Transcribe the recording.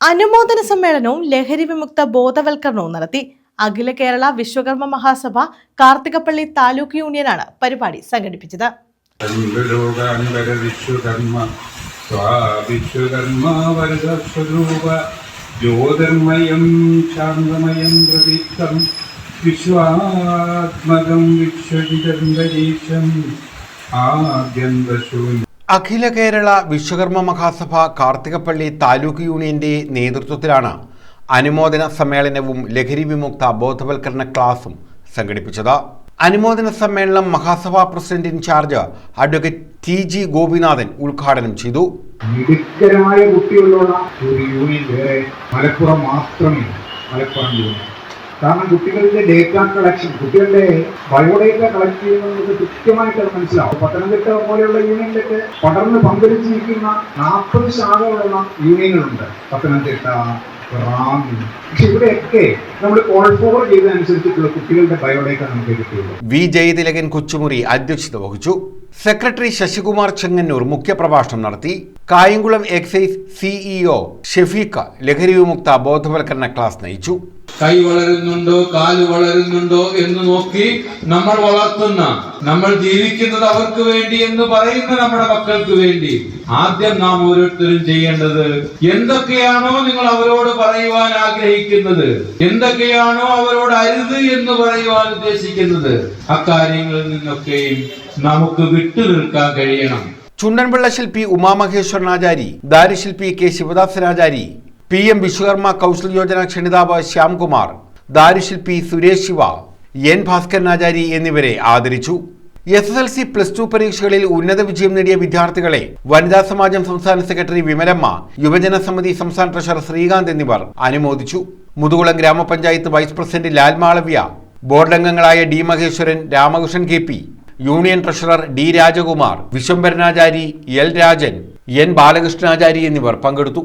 അനുമോദന സമ്മേളനവും ലഹരി വിമുക്ത ബോധവൽക്കരണവും നടത്തി. അഖില കേരള വിശ്വകർമ്മ മഹാസഭ കാർത്തികപ്പള്ളി താലൂക്ക് യൂണിയനാണ് പരിപാടി സംഘടിപ്പിച്ചത്. ആദ്യന്തശൂന്യം അഖില കേരള വിശ്വകർമ്മ മഹാസഭ കാർത്തികപ്പള്ളി താലൂക്ക് യൂണിയന്റെ നേതൃത്വത്തിലാണ് അനുമോദന സമ്മേളനവും ലഹരി വിമുക്ത ബോധവൽക്കരണ ക്ലാസും സംഘടിപ്പിച്ചത്. അനുമോദന സമ്മേളനം Mahasabha president incharge advocate T G Gopinathan ഉദ്ഘാടനം ചെയ്തു. മിടുക്കരായ കുട്ടികളുള്ള ഒരു യൂണിയൻ മലപ്പുറം മാത്രമേ മലപ്പുറം കാരണം കുട്ടികളുടെ ഡേറ്റ കളക്ഷൻ കുട്ടികളുടെ ബയോഡേറ്റ കളക്ട് ചെയ്യുന്നത് കൃത്യമായിട്ട് മനസ്സിലാവും. പത്തനംതിട്ട പോലെയുള്ള യൂണിയനിലൊക്കെ പടർന്ന് പന്തലിച്ചിരിക്കുന്ന നാൽപ്പത് ശാഖകളുള്ള യൂണിയനുകളുണ്ട്. പത്തനംതിട്ട നമ്മൾ വി. ജയതിലകൻ കൊച്ചുമുറി അധ്യക്ഷത വഹിച്ചു. സെക്രട്ടറി ശശികുമാർ ചെങ്ങന്നൂർ മുഖ്യപ്രഭാഷണം നടത്തി. കായംകുളം എക്സൈസ് സിഇഒ ഷെഫീഖ ലഹരി വിമുക്ത ബോധവൽക്കരണ ക്ലാസ് നയിച്ചു. കൈ വളരുന്നുണ്ടോ കാൽ വളരുന്നുണ്ടോ എന്ന് നോക്കി നമ്മൾ വളർത്തുന്ന നമ്മൾ ജീവിക്കുന്നത് അവർക്ക് വേണ്ടി എന്ന് പറയുന്ന നമ്മുടെ മക്കൾക്ക് വേണ്ടി ആദ്യം നാം ഓരോരുത്തരും ചെയ്യേണ്ടത് എന്തൊക്കെയാണോ നിങ്ങൾ അവരോട് പറയുവാൻ ആഗ്രഹിക്കുന്നത് എന്തൊക്കെയാണോ അവരോട് അരുത് എന്ന് പറയുവാൻ ഉദ്ദേശിക്കുന്നത് അക്കാര്യങ്ങളിൽ നിന്നൊക്കെയും നമുക്ക് വിട്ടു നിൽക്കാൻ കഴിയണം. ചുണ്ടൻപിള്ള ശില്പി Umamaheswaranachari ദാരുശില്പി K Sivadasanachari P M Vishwakarma Kaushal Yojana ക്ഷണിതാവ് Shyamkumar ദാരുശില്പി സുരേഷ് ശിവ എൻ ഭാസ്കരനാചാരി എന്നിവരെ ആദരിച്ചു. S S L C plus two പരീക്ഷകളിൽ ഉന്നത വിജയം നേടിയ വിദ്യാർത്ഥികളെ വനിതാ സമാജം സംസ്ഥാന സെക്രട്ടറി വിമലമ്മ യുവജന സമിതി സംസ്ഥാന ട്രഷറർ ശ്രീകാന്ത് എന്നിവർ അനുമോദിച്ചു. മുതുകുളം ഗ്രാമപഞ്ചായത്ത് vice president Lal Malavya board അംഗങ്ങളായ D Maheswaran Ramakrishnan K P union treasurer D Rajakumar Viswambharanachari L Rajan N Balakrishnachari എന്നിവർ പങ്കെടുത്തു.